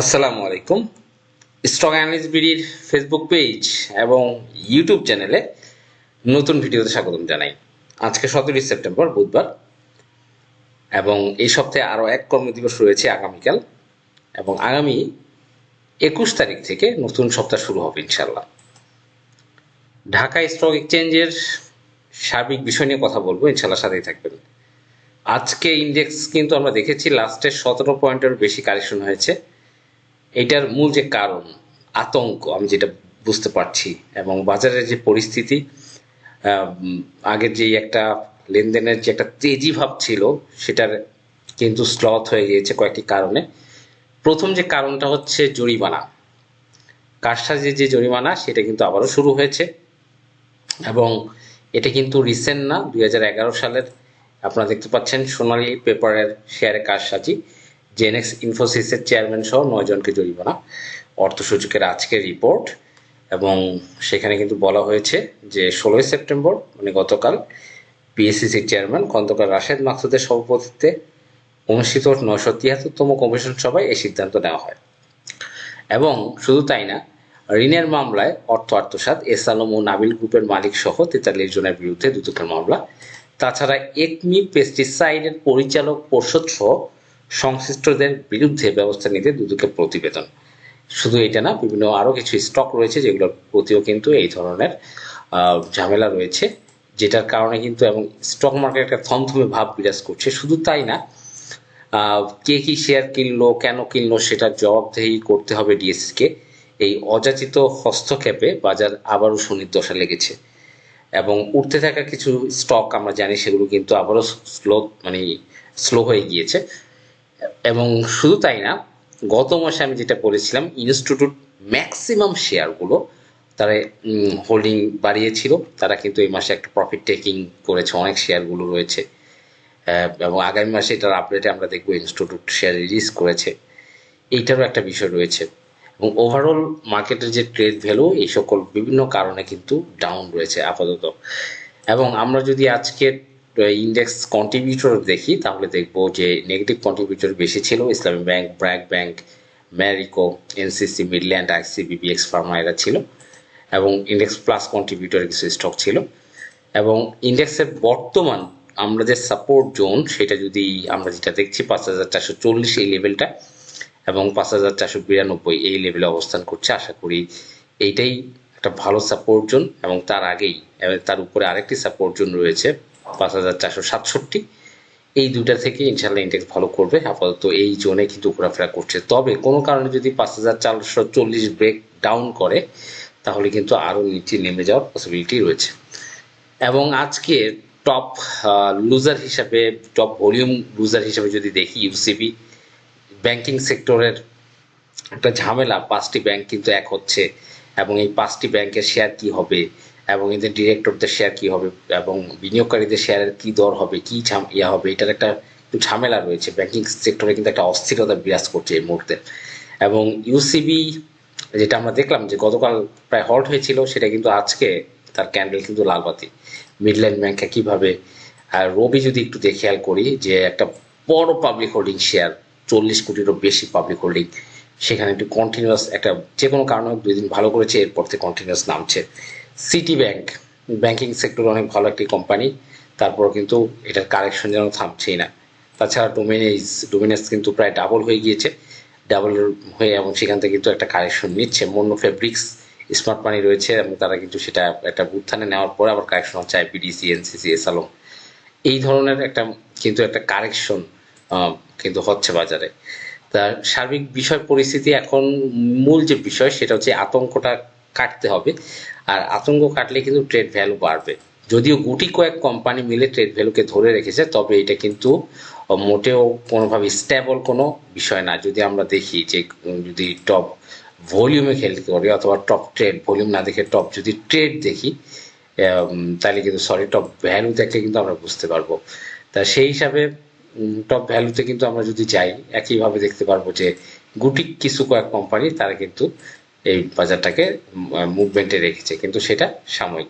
আসসালামু আলাইকুম। Stock analyst বিডির ফেসবুক পেজ এবং ইউটিউব চ্যানেলে নতুন ভিডিওতে স্বাগতম জানাই। আজকে সতেরোই সেপ্টেম্বর, বুধবার, এবং এই সপ্তাহে আরও এক কর্মদিবস রয়েছে আগামীকাল, এবং আগামী একুশ তারিখ থেকে নতুন সপ্তাহ শুরু হবে ইনশাল্লাহ ঢাকা স্টক এক্সচেঞ্জের সার্বিক বিষয় নিয়ে কথা বলব ইনশাল্লাহ সাথেই থাকবেন। আজকে ইন্ডেক্স কিন্তু আমরা দেখেছি লাস্টের সতেরো পয়েন্টের বেশি কারেকশন হয়েছে। এটার মূল যে কারণ, আতঙ্ক, আমি যেটা বুঝতে পারছি, এবং বাজারের যে পরিস্থিতি আগের যেই একটা লেনদেনের যে একটা তেজি ভাব ছিল, সেটার কিন্তু স্লথ হয়ে গিয়েছে কয়েকটি কারণে। প্রথম যে কারণটা হচ্ছে জরিমানা। কারসাজির যে জরিমানা, সেটা কিন্তু আবারও শুরু হয়েছে, এবং এটা কিন্তু রিসেন্ট না, দুই হাজার এগারো সালের, আপনারা দেখতে পাচ্ছেন সোনালী পেপারের শেয়ারে কারসাজি। জেনেক্স ইনফোসিসের চেয়ারম্যান সহ নয় জনকে জরিমানা অর্থ সূচকের আজকের রিপোর্ট এবং সেখানে কিন্তু বলা হয়েছে যে, ষোলোই সেপ্টেম্বর মানে গতকাল পিএসসিসির চেয়ারম্যান খন্দকার রাশেদ মাকসুদের সভাপতিত্বে অনুষ্ঠিত নয়শো তিয়াত্তরতম কমিশন সভায় এই সিদ্ধান্ত নেওয়া হয়। এবং শুধু তাই না, ঋণের মামলায় অর্থ আত্মসাৎ এস আলম ও নাবিল গ্রুপের মালিক সহ তেতাল্লিশ জনের বিরুদ্ধে দুদকের মামলা। তাছাড়া একমি পেস্টিসাইডের পরিচালক পর্ষদ সহ সংশ্লিষ্টদের বিরুদ্ধে ব্যবস্থা নিতে দুদকের প্রতিবেদন। শুধু এটা না, বিভিন্ন আরও কিছু স্টক রয়েছে যেগুলোর প্রতিও কিন্তু এই ধরনের ঝামেলা রয়েছে, যেটার কারণে কিন্তু এবং স্টক মার্কেট একটা থমথমে ভাব বিরাজ করছে। শুধু তাই না কে কি শেয়ার কিনলো, কেন কিনলো, সেটার জবাবদেহি করতে হবে ডিএসকে এই অযাচিত হস্তক্ষেপে বাজার আবারও সুনির্দশা লেগেছে। এবং উঠতে থাকা কিছু স্টক আমরা জানি, সেগুলো কিন্তু আবারও স্লো মানে স্লো হয়ে গিয়েছে। এবং শুধু তাই না, গত মাসে আমি যেটা বলেছিলাম ইনস্টিটিউট ম্যাক্সিমাম শেয়ারগুলো তারা হোল্ডিং বাড়িয়েছিল। তারা কিন্তু এই মাসে একটা প্রফিট টেকিং করেছে, অনেক শেয়ারগুলো রয়েছে। এবং আগামী মাসে এটার আপডেটে আমরা দেখব ইনস্টিটিউট শেয়ার রিলিজ করেছে। এইটারও একটা বিষয় রয়েছে। এবং ওভারঅল মার্কেটের যে ট্রেড ভ্যালু এই সকল বিভিন্ন কারণে কিন্তু ডাউন রয়েছে আপাতত। এবং আমরা যদি আজকের ইন্ডেক্স কন্ট্রিবিউটর দেখি, তাহলে দেখব যে নেগেটিভ কন্ট্রিবিউটর বেশি ছিল। Islami bank BRAC bank Marico NCC Midland ICB BX pharma এরা ছিল। এবং ইন্ডেক্স প্লাস কন্ট্রিবিউটরের কিছু স্টক ছিল। এবং ইন্ডেক্সের বর্তমান আমরা যে সাপোর্ট জোন সেটা যদি আমরা যেটা দেখছি, পাঁচ হাজার চারশো চল্লিশ এই লেভেলটা এবং পাঁচ হাজার চারশো বিরানব্বই এই লেভেলে অবস্থান করছে। আশা করি এইটাই একটা ভালো সাপোর্ট জোন এবং তার আগেই তার উপরে আরেকটি সাপোর্ট জোন রয়েছে। পাঁচ হাজার চারশো সাতষট্টি। এই দুটা থেকে ইনশাল্লাহ ইন্ডেক্স ভালো করবে। আপাতত এই জোনে কিন্তু ঘোরাফেরা করছে। তবে কোনো কারণে যদি পাঁচ হাজার চারশো চল্লিশ ব্রেক ডাউন করে, তাহলে কিন্তু আরও নিচে নেমে যাওয়ার পসিবিলিটি রয়েছে। এবং আজকে টপ লুজার হিসাবে টপ ভলিউম লুজার হিসাবে যদি দেখি ইউসিবি ব্যাংকিং সেক্টরের একটা ঝামেলা। পাঁচটি ব্যাংক কিন্তু এক হচ্ছে এবং এই পাঁচটি ব্যাংকের শেয়ার কি হবে? এবং এদের ডিরেক্টরদের শেয়ার কি হবে, এবং বিনিয়োগকারীদের শেয়ারের কি দর হবে, কি ইয়া হবে, এটার একটা একটু ঝামেলা রয়েছে। ব্যাংকিং সেক্টরে কিন্তু একটা অস্থিরতা বিরাজ করছে এই মুহূর্তে। এবং ইউসিবি যেটা আমরা দেখলাম যে গতকাল প্রায় হল্ট হয়েছিল, সেটা কিন্তু আজকে তার ক্যান্ডেল কিন্তু লালবাতি মিডল্যান্ড ব্যাংক একইভাবে আর রবি যদি একটু খেয়াল করি যে একটা বড় পাবলিক হোল্ডিং শেয়ার চল্লিশ কোটিরও বেশি পাবলিক হোল্ডিং সেখানে একটু কন্টিনিউয়াস একটা যে কোনো কারণে দুই দিন ভালো করেছে, এরপর থেকে কন্টিনিউয়াস নামছে। সিটি ব্যাংক ব্যাংকিং সেক্টর অনেক ভালো একটি কোম্পানি তারপর কিন্তু এটার কারেকশন যেন থামছেই না। তাছাড়া ডোমিনেজ ডোমিনেস কিন্তু প্রায় ডাবল হয়ে গিয়েছে। ডাবল হয়ে এবং সেখান থেকে কিন্তু একটা কারেকশন নিচ্ছে। মন্য ফেব্রিক্স স্মার্ট মানি রয়েছে এবং তারা কিন্তু সেটা একটা উত্থানে নেওয়ার পরে আবার কারেকশন হচ্ছে আইপিডিসি এনসিসি এসালম এই ধরনের একটা কিন্তু একটা কারেকশন কিন্তু হচ্ছে বাজারে। তা সার্বিক বিষয় পরিস্থিতি এখন মূল যে বিষয় সেটা হচ্ছে আতঙ্কটা কাটতে হবে। আর আতঙ্ক কাটলে কিন্তু ট্রেড ভ্যালু বাড়বে। যদিও গুটি কয়েক কোম্পানি মিলে ট্রেড ভ্যালুকে ধরে রেখেছে, তবে এটা কিন্তু মোটেও কোনোভাবে স্টেবল কোনো বিষয় না। যদি আমরা দেখি যে যদি টপ ভলিউমে খেলতে করি অথবা টপ ট্রেড ভলিউম না দেখে টপ যদি ট্রেড দেখি তাহলে কিন্তু সরি টপ ভ্যালু দেখলে কিন্তু আমরা বুঝতে পারব। তা সেই হিসাবে টপ ভ্যালুতে কিন্তু আমরা যদি যাই, একইভাবে দেখতে পারব যে, গুটি কিছু কয়েক কোম্পানি তারা কিন্তু এই বাজারটাকে মুভমেন্টে রেখেছে, কিন্তু সেটা সাময়িক।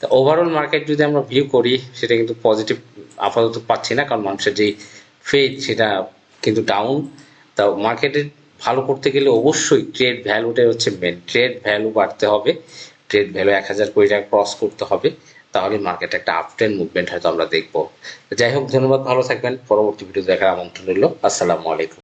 তা ওভারঅল মার্কেট যদি আমরা ভিউ করি, সেটা কিন্তু পজিটিভ আপাতত পাচ্ছি না, কারণ মানুষের যেই ফেজ সেটা কিন্তু ডাউন তা মার্কেটের ভালো করতে গেলে অবশ্যই ট্রেড ভ্যালুটাই হচ্ছে মেন ট্রেড ভ্যালু বাড়তে হবে ট্রেড ভ্যালু এক হাজার কোটি টাকা ক্রস করতে হবে, তাহলে মার্কেটে একটা আপ ট্রেন্ড মুভমেন্ট হয়তো আমরা দেখব। যাই হোক, ধন্যবাদ, ভালো থাকবেন। পরবর্তী ভিডিও দেখার আমন্ত্রণ রইল। আসসালামু আলাইকুম।